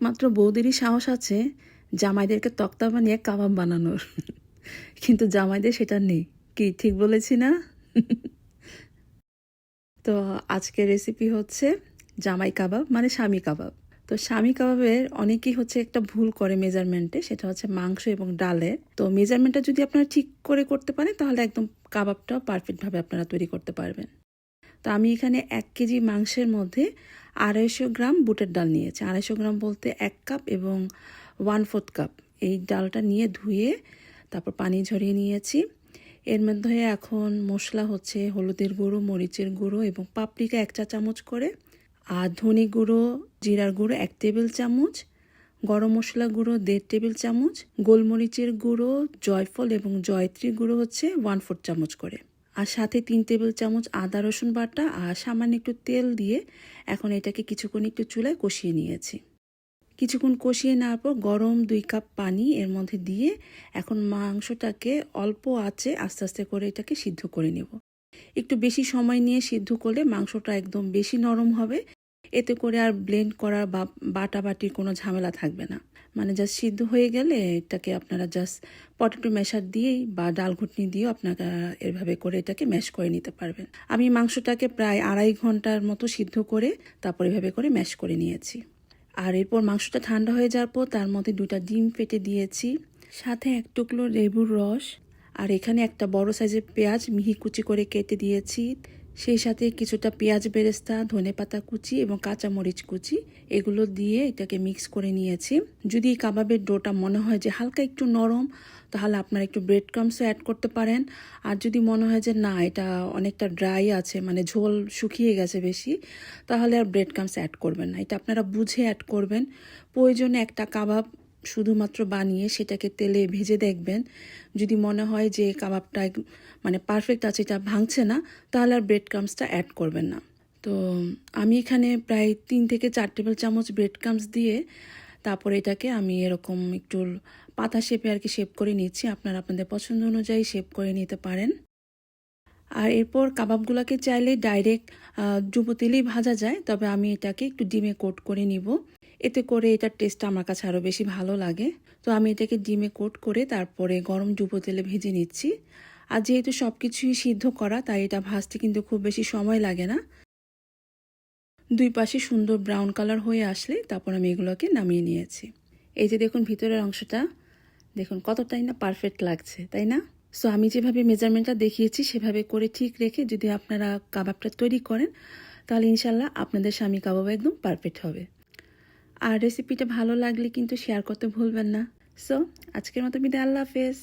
একমাত্র বৌদেরই সাহস আছে জামাইদেরকে তক্তা বানিয়ে কাবাব বানানোর। কিন্তু জামাইদের সেটা নেই। কি, ঠিক বলেছি না? তো আজকের রেসিপি হচ্ছে জামাই কাবাব মানে স্বামী কাবাব। তো স্বামী কাবাবের অনেকেই হচ্ছে একটা ভুল করে মেজারমেন্টে সেটা হচ্ছে মাংস এবং ডালের। তো মেজারমেন্টটা যদি আপনারা ঠিক করে করতে পারেন, তাহলে একদম কাবাবটা পারফেক্টভাবে আপনারা তৈরি করতে পারবেন। তো আমি এখানে এক কেজি মাংসের মধ্যে আড়াইশো গ্রাম বুটের ডাল নিয়েছি। আড়াইশো গ্রাম বলতে এক কাপ এবং ওয়ান ফোর্থ কাপ এই ডালটা নিয়ে ধুয়ে তারপর পানি ঝরিয়ে নিয়েছি। এর মধ্যে এখন মশলা হচ্ছে হলুদের গুঁড়ো, মরিচের গুঁড়ো এবং পাপরিকা এক চা চামচ করে আর ধনে গুঁড়ো, জিরার গুঁড়ো এক টেবিল চামচ, গরম মশলা গুঁড়ো দেড় টেবিল চামচ, গোলমরিচের গুঁড়ো, জয়ফল এবং জয়ত্রী গুঁড়ো হচ্ছে ওয়ান ফোর্থ চামচ করে। আর সাথে তিন টেবিল চামচ আদা রসুন বাটা আর সামান্য একটু তেল দিয়ে এখন এটাকে কিছুক্ষণ একটু চুলায় কষিয়ে নিয়েছি। কিছুক্ষণ কষিয়ে নেওয়ার পর গরম দুই কাপ পানি এর মধ্যে দিয়ে এখন মাংসটাকে অল্প আছে আস্তে আস্তে করে এটাকে সিদ্ধ করে নেব। একটু বেশি সময় নিয়ে সিদ্ধ করলে মাংসটা একদম বেশি নরম হবে। এতে করে আর ব্লেন্ড করার বা বাটা বাটির কোনো ঝামেলা থাকবে না। মানে জাস্ট সিদ্ধ হয়ে গেলে এটাকে আপনারা জাস্ট পটেটো ম্যাশার দিয়েই বা ডাল ঘুটনি দিয়েও আপনারা এভাবে করে এটাকে ম্যাশ করে নিতে পারবেন। আমি মাংসটাকে প্রায় আড়াই ঘণ্টার মতো সিদ্ধ করে তারপর এভাবে করে ম্যাশ করে নিয়েছি। আর এরপর মাংসটা ঠান্ডা হয়ে যাওয়ার পর তার মধ্যে দুটা ডিম ফেটে দিয়েছি, সাথে এক টুকরো লেবুর রস, আর এখানে একটা বড় সাইজের পেঁয়াজ মিহি কুচি করে কেটে দিয়েছি। সেই সাথে কিছুটা পেঁয়াজ বেরেস্তা, ধনে পাতা কুচি এবং কাঁচামরিচ কুচি, এগুলো দিয়ে এটাকে মিক্স করে নিয়েছি। যদি কাবাবের ডোটা মনে হয় যে হালকা একটু নরম, তাহলে আপনারা একটু ব্রেড ক্রামসও অ্যাড করতে পারেন। আর যদি মনে হয় যে না, এটা অনেকটা ড্রাই আছে মানে ঝোল শুকিয়ে গেছে বেশি, তাহলে আর ব্রেড ক্রামস অ্যাড করবেন না। এটা আপনারা বুঝে অ্যাড করবেন। প্রয়োজনে একটা কাবাব শুধুমাত্র বানিয়ে সেটাকে তেলে ভেজে দেখবেন। যদি মনে হয় যে কাবাবটা মানে পারফেক্ট আছে, এটা ভাঙছে না, তাহলে আর ব্রেড ক্রামসটা অ্যাড করবেন না। তো আমি এখানে প্রায় তিন থেকে চার টেবিল চামচ ব্রেড ক্রামস দিয়ে তারপরে এটাকে আমি এরকম একটু পাতা শেপে আর কি শেপ করে নিচ্ছি। আপনারা আপনাদের পছন্দ অনুযায়ী শেপ করে নিতে পারেন। আর এরপর কাবাবগুলোকে চাইলে ডাইরেক্ট ডুবো তেলেই ভাজা যায়, তবে আমি এটাকে একটু ডিমে কোট করে নিব। এতে করে এটার টেস্টটা আমার কাছে আরও বেশি ভালো লাগে। তো আমি এটাকে ডিমে কোট করে তারপরে গরম ডুবো তেলে ভেজে নিচ্ছি। আর যেহেতু সব কিছুই সিদ্ধ করা, তাই এটা ভাজতে কিন্তু খুব বেশি সময় লাগে না। দুই পাশে সুন্দর ব্রাউন কালার হয়ে আসলে তারপর আমি এগুলোকে নামিয়ে নিয়েছি। এই যে দেখুন ভিতরের অংশটা, দেখুন কতটাই না পারফেক্ট লাগছে, তাই না? সো আমি যেভাবে মেজারমেন্টটা দেখিয়েছি, সেভাবে করে ঠিক রেখে যদি আপনারা কাবাবটা তৈরি করেন, তাহলে ইনশাল্লাহ আপনাদের স্বামী কাবাব একদম পারফেক্ট হবে। আর রেসিপিটা ভালো লাগলে কিন্তু শেয়ার করতে ভুলবেন না। সো আজকের মতো বিদায়, আল্লাহ হাফেজ।